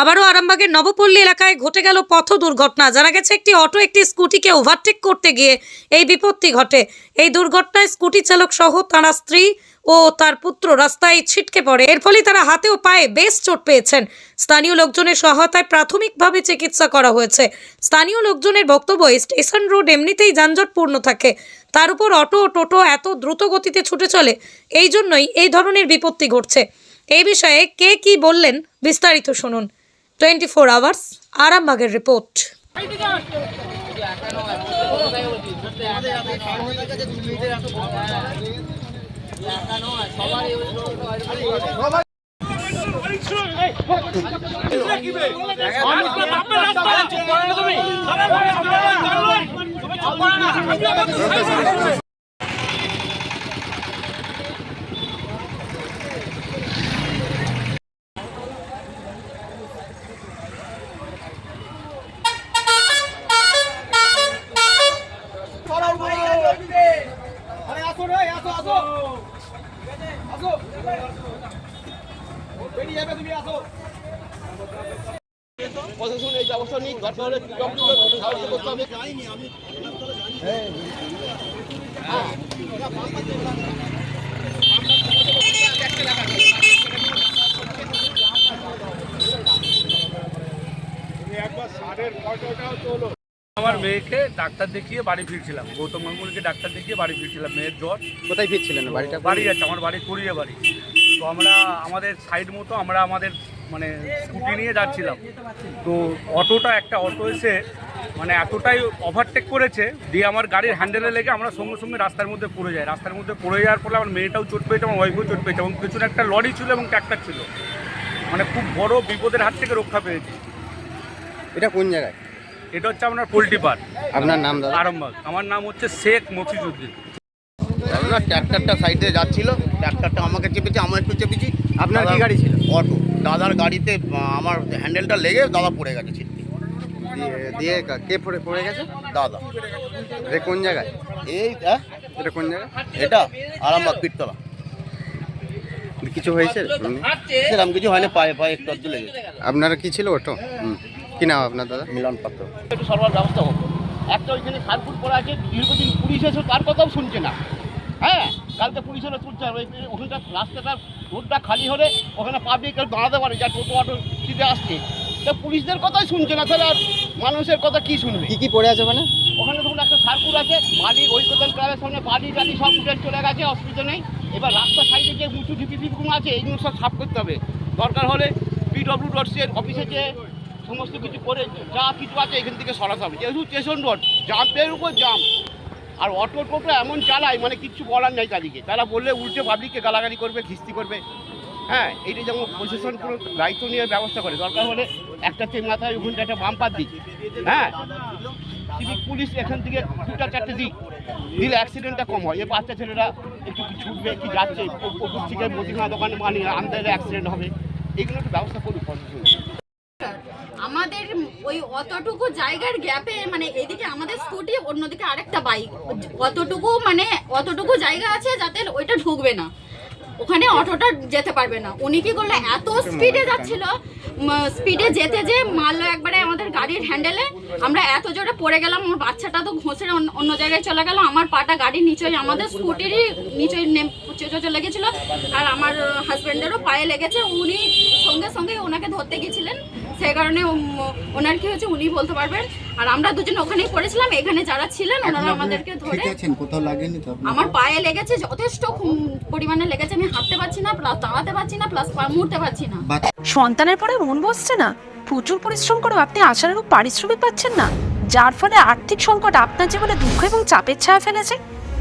আবারও আরামবাগের নবপল্লী এলাকায় ঘটে গেল পথ দুর্ঘটনা। জানা গেছে, একটি অটো একটি স্কুটিকে ওভারটেক করতে গিয়ে এই বিপত্তি ঘটে। এই দুর্ঘটনায় স্কুটি চালক সহ তার স্ত্রী ও তার পুত্র রাস্তায় ছিটকে পড়ে। এর ফলে তারা হাতে ও পায়ে বেশ চোট পেয়েছেন। স্থানীয় লোকজনের সহায়তায় প্রাথমিকভাবে চিকিৎসা করা হয়েছে। স্থানীয় লোকজনের বক্তব্য, স্টেশন রোড এমনিতেই যানজটপূর্ণ থাকে। তার উপর অটো ও টোটো এত দ্রুত গতিতে ছুটে চলে, এই জন্যই এই ধরনের বিপত্তি ঘটছে। এই বিষয়ে কে কি বললেন বিস্তারিত শুনুন। টোয়েন্টি ফোর আওয়ার্স আরামবাগের রিপোর্ট। আসো রে আসো আসো। আসো। বেরিয়ে যাবে তুমি আসো। প্রশাসন এই ব্যবস্থা নিক দরকার হলে সাহায্য করতে হবে। আমার মেয়েকে ডাক্তার দেখিয়ে বাড়ি ফিরছিলাম। গৌতম গাঙ্গুলিকে ডাক্তার দেখিয়ে বাড়ি ফিরছিলাম মেয়ের জ্বর। কোথায় ফিরছিলেন? বাড়িটা বাড়ি আছে আমার বাড়ি কুড়িয়ে বাড়ি। তো আমরা আমাদের সাইড মতো আমরা আমাদের মানে স্কুটি নিয়ে যাচ্ছিলাম। তো অটোটা একটা অটো এসে মানে এতটাই ওভারটেক করেছে দিয়ে আমার গাড়ির হ্যান্ডেলে লেগে আমরা সঙ্গে সঙ্গে রাস্তার মধ্যে পড়ে যাই। রাস্তার মধ্যে পড়ে যাওয়ার ফলে আমার মেয়েটাও চোট পেয়েছে আমার ওয়াইফও চোট পেয়েছে এবং পেছনে একটা লরি ছিল এবং ট্র্যাক্টর ছিল। মানে খুব বড় বিপদের হাত থেকে রক্ষা পেয়েছে। এটা কোন জায়গায়? এটা হচ্ছে আপনার পোলট্রি পার্ক। আপনার নাম দাদা? আরামবাগ। আমার নাম হচ্ছে শেখ মফিজুদ্দিন। না ট্র্যাক্টরটা সাইডে যাচ্ছিল ট্র্যাক্টরটা আমাকে চেপেছে আমার একটু চেপেছি। আপনার কি গাড়ি ছিল? অটো। দাদার গাড়িতে আমার হ্যান্ডেলটা লেগে দাদা পড়ে গেছে ছিটকে। দিয়ে- দিয়ে কে পড়ে পড়ে গেছে? দাদা। এটা কোন জায়গায়? এই আহ, এটা কোন জায়গায়? এটা আরামবাগ পিরতলা কিছু হয়েছে? সেরকম কিছু হয়নি পায়ে পায়ে একটু আধটু লেগেছে। আপনারা কি ছিল ওটো কি নাম আপনার দাদা? মিলন পাত্র। একটু সরবার ব্যবস্থা হোক একটা ওইখানে সার্কুট পড়ে আছে দীর্ঘদিন পুলিশ এসে তার কথাও শুনছে না। হ্যাঁ কালকে পুলিশ হলে আর ওই- ওখানটা রাস্তাটা রোডটা খালি হলে ওখানে পাবলিক কেউ দাঁড়াতে পারে যা টোটো অটো সিটে আসছে। তা পুলিশদের কথাই শুনছে না তাহলে আর মানুষের কথা কি শুনবে? কি কি পড়ে আছে ওখানে? ওখানে ধরুন একটা সার্কুল আছে বাড়ি ঐক্যতান ক্লাবের সামনে বাড়ি টাড়ি সব উঠে চলে গেছে অসুবিধা নেই। এবার রাস্তার সাইডে যে উঁচু ঢিপি ফিপিগুলো আছে এইগুলো সব সাফ করতে হবে। দরকার হলে পিডব্লিউ ডটসের অফিসে যে সমস্ত কিছু করে যা কিছু আছে এখান থেকে সরাতে হবে। যেহেতু স্টেশন রোড জাম্পের উপর জাম্প আর অটো টোটো এমন চালায় মানে কিচ্ছু বলার নেই তাদেরকে। তারা বললে উল্টে পাবলিককে গালাগালি করবে খিস্তি করবে। হ্যাঁ এইটা যেমন প্রশাসন পুরো দায়িত্ব নিয়ে ব্যবস্থা করে। দরকার হলে একটা চেন মাথায় ওখানটা একটা বাম্পার দিক। হ্যাঁ সিভিক পুলিশ এখান থেকে দুটা, চারটে দিক, দিলে অ্যাক্সিডেন্টটা কম হয়। এই বাচ্চা ছেলেরা একটু কি ছুটবে, কি যাচ্ছে থেকে মুদিখানা দোকানে মানি আনতে অ্যাক্সিডেন্ট হবে। এগুলো একটু ব্যবস্থা করুক প্রশাসন। ওই অতটুকু জায়গার গ্যাপে মানে এদিকে আমাদের স্কুটি, অন্যদিকে আরেকটা বাইক অতটুকু মানে অতটুকু জায়গা আছে যাতে ওইটা ঢুকবে না। ওখানে অটোটা যেতে পারবে না। উনি কি করলে? এত স্পিডে যাচ্ছিল স্পিডে যেতে যে মারলো একবারে আমাদের গাড়ির হ্যান্ডেলে আমরা এত জোরে পড়ে গেলাম, আমার বাচ্চাটা তো ঘষে অন্য- জায়গায় চলে গেল। আমার পাটা গাড়ির নিচই, আমাদের স্কুটিরই নিচই চলে গেছিল আর আমার হাজব্যান্ডেরও পায়ে লেগেছে। উনি সঙ্গে সঙ্গে ওনাকে ধরতে গেছিলেন সেই কারণে ওনার কি হয়েছে উনি বলতে পারবেন। আর আমরা দুজন ওখানেই পড়েছিলাম এখানে যারা ছিলেন ওনারা আমাদেরকে ধরে কোথাও লাগেনি তো আমার পায়ে লেগেছে যথেষ্ট পরিমাণে লেগেছে আমি হাঁটতে পারছি না প্লাস দাঁড়াতে পারছি না প্লাস মুড়তে পারছি না। সন্তানের পরে মন বসছে না। প্রচুর পরিশ্রম করেও আপনি আশানুরূপ পারিশ্রমিক পাচ্ছেন না যার ফলে আর্থিক সংকট আপনার জীবনে দুঃখ এবং চাপের ছায়া ফেলেছে।